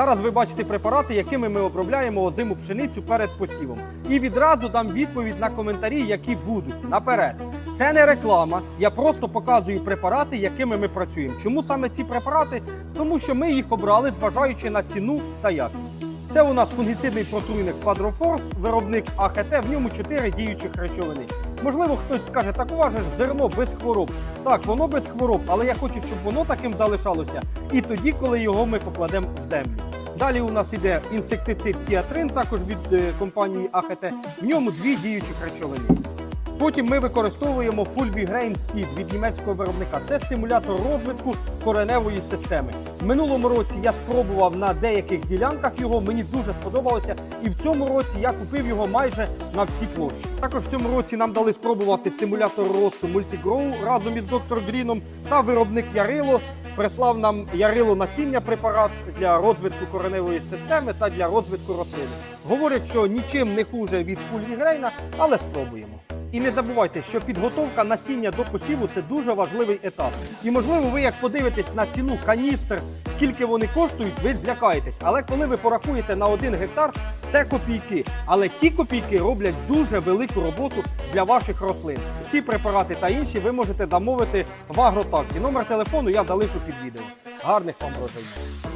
Зараз ви бачите препарати, якими ми обробляємо озиму пшеницю перед посівом. І відразу дам відповідь на коментарі, які будуть наперед. Це не реклама. Я просто показую препарати, якими ми працюємо. Чому саме ці препарати? Тому що ми їх обрали, зважаючи на ціну та якість. Це у нас фунгіцидний протруйник Quadroforce, виробник АХТ, в ньому 4 діючих речовини. Можливо, хтось скаже, так у вас же зерно без хвороб. Так, воно без хвороб, але я хочу, щоб воно таким залишалося і тоді, коли його ми покладемо в землю. Далі у нас іде інсектицид Тіатрин, також від е, компанії АХТ. В ньому дві діючих речовини. Потім ми використовуємо Fulvigrain Seed від німецького виробника. Це стимулятор розвитку кореневої системи. В минулому році я спробував на деяких ділянках його. Мені дуже сподобалося. І в цьому році я купив його майже на всі площі. Також в цьому році нам дали спробувати стимулятор росту Multigrow разом із доктор Гріном та виробник Ярило. Прислав нам ярило насіння препарат для розвитку кореневої системи та для розвитку рослини. Говорять, що нічим не хуже від фульвігрейна, але спробуємо. І не забувайте, що підготовка насіння до посіву це дуже важливий етап. І можливо, ви як подивитесь на ціну каністр, скільки вони коштують, ви злякаєтесь. Але коли ви порахуєте на один гектар, це копійки. Але ті копійки роблять дуже велику роботу для ваших рослин. Ці препарати та інші ви можете замовити в агротакті. Номер телефону я залишу під відео. Гарних вам врожаїв!